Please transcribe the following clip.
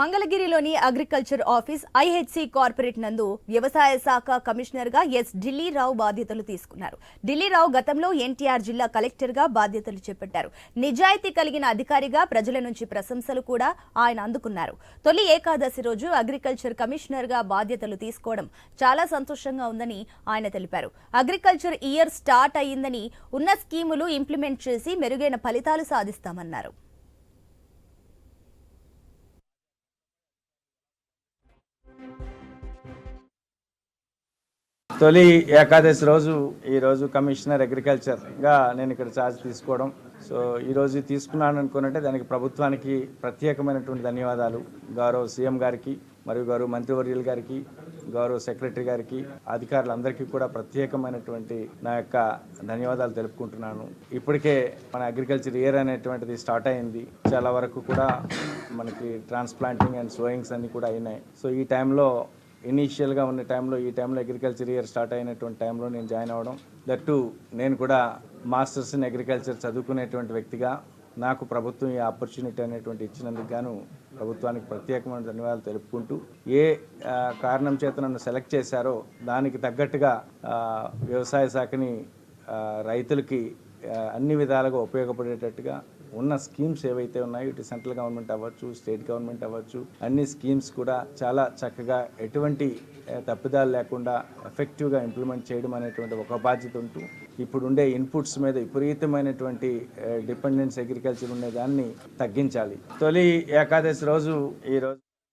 మంగళగిరిలోని agriculture office IHC corporate నందు వ్యవసాయ శాఖ కమిషనర్గా ఎస్ ఢిల్లీరావు బాధ్యతలు తీసుకున్నారు. ఢిల్లీరావు గతంలో ఎన్టీఆర్ జిల్లా కలెక్టర్గా బాధ్యతలు చేపట్టారు. నిజాయితీ కలిగిన అధికారిగా ప్రజల నుంచి ప్రశంసలు కూడా ఆయన అందుకున్నారు. తొలి ఏకాదశి రోజు అగ్రికల్చర్ కమిషనర్గా బాధ్యతలు తీసుకోవడం చాలా సంతోషంగా ఉందని ఆయన తెలిపారు. అగ్రికల్చర్ ఇయర్ స్టార్ట్ అయ్యిందని ఉన్న స్కీములు ఇంప్లిమెంట్ చేసి మెరుగైన ఫలితాలు సాధిస్తామన్నారు. తొలి ఏకాదశి రోజు ఈరోజు కమిషనర్ అగ్రికల్చర్గా నేను ఇక్కడ ఛార్జ్ తీసుకోవడం. సో ఈరోజు తీసుకున్నాను అనుకున్నట్టే దానికి ప్రభుత్వానికి ప్రత్యేకమైనటువంటి ధన్యవాదాలు. గౌరవ సీఎం గారికి మరియు గౌరవ మంత్రివర్యుల గారికి గౌరవ సెక్రటరీ గారికి అధికారులందరికీ కూడా ప్రత్యేకమైనటువంటి నా యొక్క ధన్యవాదాలు తెలుపుకుంటున్నాను. ఇప్పటికే మన అగ్రికల్చర్ ఇయర్ అనేటువంటిది స్టార్ట్ అయింది. చాలా వరకు కూడా మనకి ట్రాన్స్ప్లాంటింగ్ అండ్ సోయింగ్స్ అన్నీ కూడా అయినాయి. సో ఈ టైంలో ఇనీషియల్గా ఉన్న టైంలో ఈ టైంలో అగ్రికల్చర్ ఇయర్ స్టార్ట్ అయినటువంటి టైంలో నేను జాయిన్ అవ్వడం. దట్ నేను కూడా మాస్టర్స్ ఇన్ అగ్రికల్చర్ చదువుకునేటువంటి వ్యక్తిగా నాకు ప్రభుత్వం ఈ ఆపర్చునిటీ అనేటువంటి ఇచ్చినందుకు గాను ప్రభుత్వానికి ప్రత్యేకమైన ధన్యవాదాలు తెలుపుకుంటూ ఏ కారణం చేత నన్ను సెలెక్ట్ చేశారో దానికి తగ్గట్టుగా వ్యవసాయ శాఖని రైతులకి అన్ని విధాలుగా ఉపయోగపడేటట్టుగా ఉన్న స్కీమ్స్ ఏవైతే ఉన్నాయో ఇటు సెంట్రల్ గవర్నమెంట్ అవ్వచ్చు స్టేట్ గవర్నమెంట్ అవ్వచ్చు అన్ని స్కీమ్స్ కూడా చాలా చక్కగా ఎటువంటి తప్పిదాలు లేకుండా ఎఫెక్టివ్గా ఇంప్లిమెంట్ చేయడం అనేటువంటి ఒక బాధ్యత ఉంటూ ఇప్పుడు ఉండే ఇన్పుట్స్ మీద విపరీతమైనటువంటి డిపెండెన్స్ అగ్రికల్చర్ ఉండే దాన్ని తగ్గించాలి. తొలి ఏకాదశి రోజు ఈ రోజు